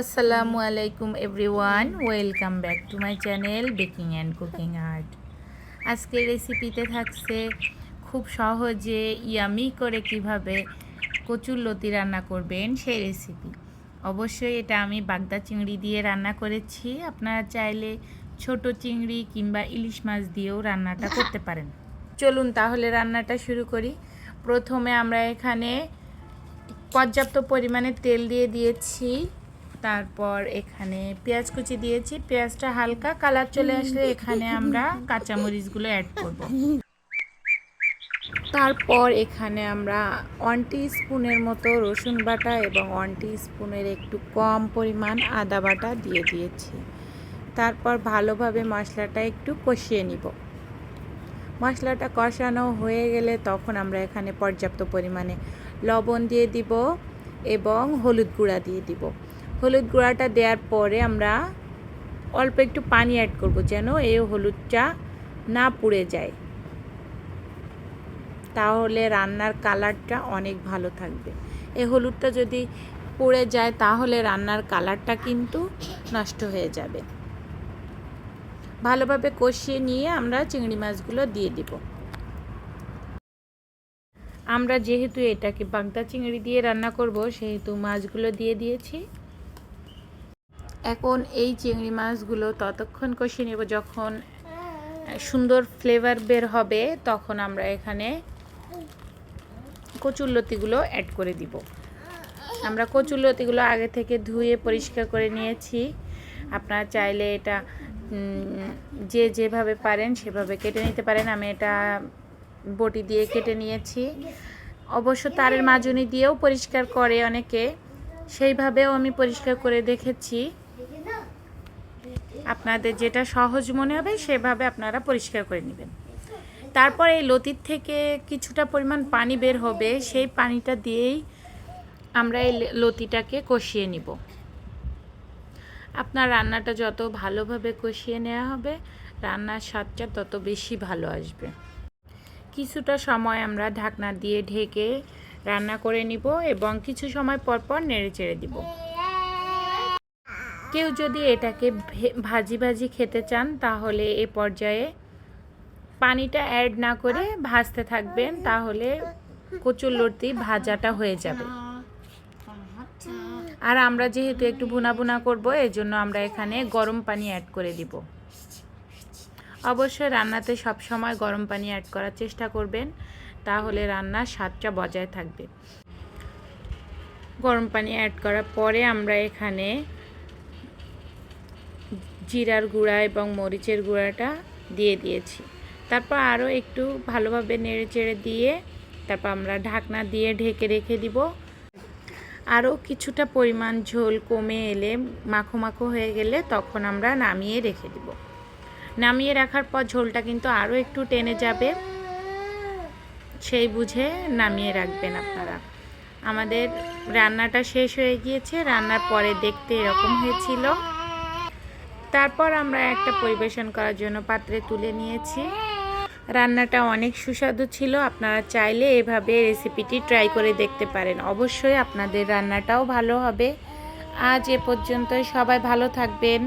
আসসালামু আলাইকুম everyone, welcome back to my channel baking and cooking art. আজকের রেসিপিতে থাকছে খুব সহজে ইয়ামি করে কীভাবে কচুর লতি রান্না করবেন সেই রেসিপি। অবশ্যই এটা আমি বাগদা চিংড়ি দিয়ে রান্না করেছি। আপনারা চাইলে ছোট চিংড়ি কিংবা ইলিশ মাছ দিয়েও রান্নাটা করতে পারেন। চলুন তাহলে রান্নাটা শুরু করি। প্রথমে আমরা এখানে পর্যাপ্ত পরিমাণে তেল দিয়ে দিয়েছি। তারপর এখানে পেঁয়াজ কুচি দিয়েছি। পেঁয়াজটা হালকা কালার চলে আসলে এখানে আমরা কাঁচামরিচগুলো অ্যাড করব। তারপর এখানে আমরা ওয়ান স্পুনের মতো রসুন বাটা এবং ওয়ান স্পুনের একটু কম পরিমাণ আদা বাটা দিয়ে দিয়েছি। তারপর ভালোভাবে মশলাটা একটু কষিয়ে নিব। মশলাটা কষানো হয়ে গেলে তখন আমরা এখানে পর্যাপ্ত পরিমাণে লবণ দিয়ে দিব এবং হলুদ গুঁড়া দিয়ে দিব। হলুদ গুঁড়াটা দেওয়ার পরে আমরা অল্প একটু পানি অ্যাড করব যেন এই হলুদটা না পুড়ে যায়। তাহলে রান্নার কালারটা অনেক ভালো থাকবে। এই হলুদটা যদি পুড়ে যায় তাহলে রান্নার কালারটা কিন্তু নষ্ট হয়ে যাবে। ভালোভাবে কষিয়ে নিয়ে আমরা চিংড়ি মাছগুলো দিয়ে দিব। আমরা যেহেতু এটাকে বাগদা চিংড়ি দিয়ে রান্না করব, সেহেতু মাছগুলো দিয়ে দিয়েছি। এখন এই চিংড়ি মাছগুলো ততক্ষণ কষিয়ে নেব। যখন সুন্দর ফ্লেভার বের হবে, তখন আমরা এখানে কচুরলতিগুলো অ্যাড করে দিব। আমরা কচুরলতিগুলো আগে থেকে ধুয়ে পরিষ্কার করে নিয়েছি। আপনারা চাইলে এটা যে যেভাবে পারেন সেভাবে কেটে নিতে পারেন। আমি এটা বটি দিয়ে কেটে নিয়েছি। অবশ্য তারের মাজুনি দিয়েও পরিষ্কার করে অনেকে। সেইভাবেও আমি পরিষ্কার করে দেখেছি। আপনাদের যেটা সহজ মনে হবে সেভাবে আপনারা পরিষ্কার করে নেবেন। তারপর এই লতির থেকে কিছুটা পরিমাণ পানি বের হবে, সেই পানিটা দিয়েই আমরা এই লতিটাকে কষিয়ে নিব। আপনার রান্নাটা যত ভালোভাবে কষিয়ে নেওয়া হবে, রান্নার স্বাদটা তত বেশি ভালো আসবে। কিছুটা সময় আমরা ঢাকনা দিয়ে ঢেকে রান্না করে নিব এবং কিছু সময় পর পর নেড়ে চেড়ে দিব। কেউ যদি এটাকে ভাজি ভাজি খেতে চান, তাহলে এ পর্যায়ে পানিটা অ্যাড না করে ভাজতে থাকবেন, তাহলে কচুর লতি ভাজাটা হয়ে যাবে। আর আমরা যেহেতু একটু ভুনা ভুনা করব এই জন্য আমরা এখানে গরম পানি অ্যাড করে দিব। অবশ্যই রান্নাতে সব সময় গরম পানি অ্যাড করার চেষ্টা করবেন, তাহলে রান্নার স্বাদটা বজায় থাকবে। গরম পানি অ্যাড করার পরে আমরা এখানে জিরার গুঁড়া এবং মরিচের গুঁড়াটা দিয়ে দিয়েছি। তারপর আরও একটু ভালোভাবে নেড়ে চেড়ে দিয়ে তারপর আমরা ঢাকনা দিয়ে ঢেকে রেখে দিব। আরও কিছুটা পরিমাণ ঝোল কমে এলে, মাখো মাখো হয়ে গেলে তখন আমরা নামিয়ে রেখে দিব। নামিয়ে রাখার পর ঝোলটা কিন্তু আরও একটু টেনে যাবে। সেই বুঝে নামিয়ে রাখবেন আপনারা। আমাদের রান্নাটা শেষ হয়ে গিয়েছে। রান্নার পরে দেখতে এরকম হয়েছিল। তারপর আমরা একটা পরিবেশন করার জন্য পাত্রে তুলে নিয়েছি। রান্নাটা অনেক সুস্বাদু ছিল, আপনারা চাইলে এভাবে রেসিপিটি ট্রাই করে দেখতে পারেন। অবশ্যই আপনাদের রান্নাটাও ভালো হবে। আজ এ পর্যন্তই, সবাই ভালো থাকবেন।